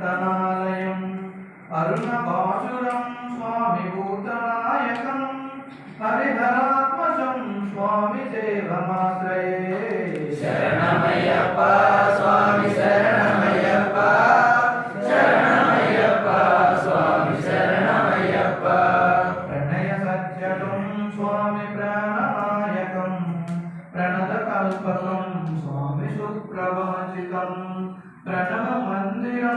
నర్తనాలయం అరుణభాసురం స్వామి భూతనాయకం. హరిహరాత్మజం స్వామి దేవమాశ్రయే. శరణమయ్యప్ప స్వామి శరణమయ్యప్ప. శరణమయ్యప్ప స్వామి శరణమయ్యప్ప. ప్రణయ సత్యకం స్వామి ప్రాణనాయకం. ప్రణతకల్పకం స్వామి సుప్రభాజితం ప్రణవ మందిరం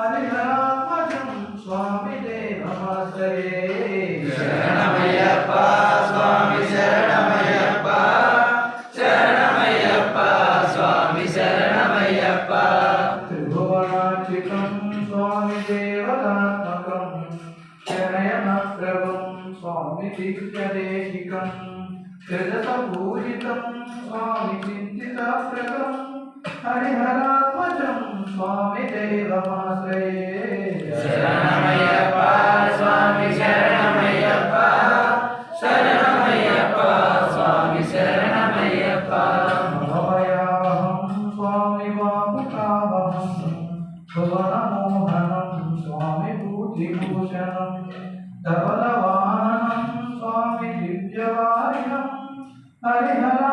स्वामी स्वामि देवमाश्रये शरणमयप्पा स्वामि शरणमयप्पा शरणमयप्पा स्वामि शरणमयप्पा त्रिभुवनाचिकं स्वामि देवतात्मकं शरणयनप्रभं स्वामि हरिहरात्मजं स्वामि देवमाश्रये शरणमय्यप्पा स्वामि शरणमय्यप्पा शरणमय्यप्पा स्वामि शरणमय्यप्पा भवयाहं स्वामि वामकामहं भुवनमोहनं स्वामि भूतिभूषणं धवलवाहनं स्वामि दिव्यवारिणं हरिहरा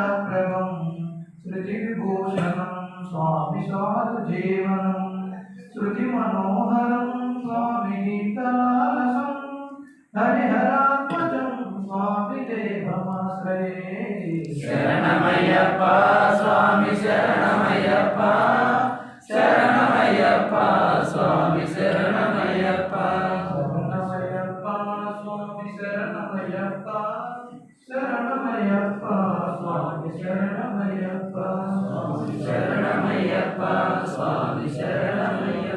प्रभं स्वामी स्वामि साधुजीवनं श्रुतिमनोहरं स्वामि गीतालसं हरिहरात्मजं स्वामि देवमाश्रये। शरणमय्यप्पा स्वामि शरणमय्यप्पा शरणमय्यप्पा स्वामि शरणमय्यप्पा। शरणमय्यप्पा स्वामि शरणमय्यप्पा। ಶರಣಮಯ್ಯಪ್ಪ ಸ್ವಾಮಿ ಶರಣಮಯ್ಯಪ್ಪ ಸ್ವಾಮಿ ಶರಣಮಯ್ಯ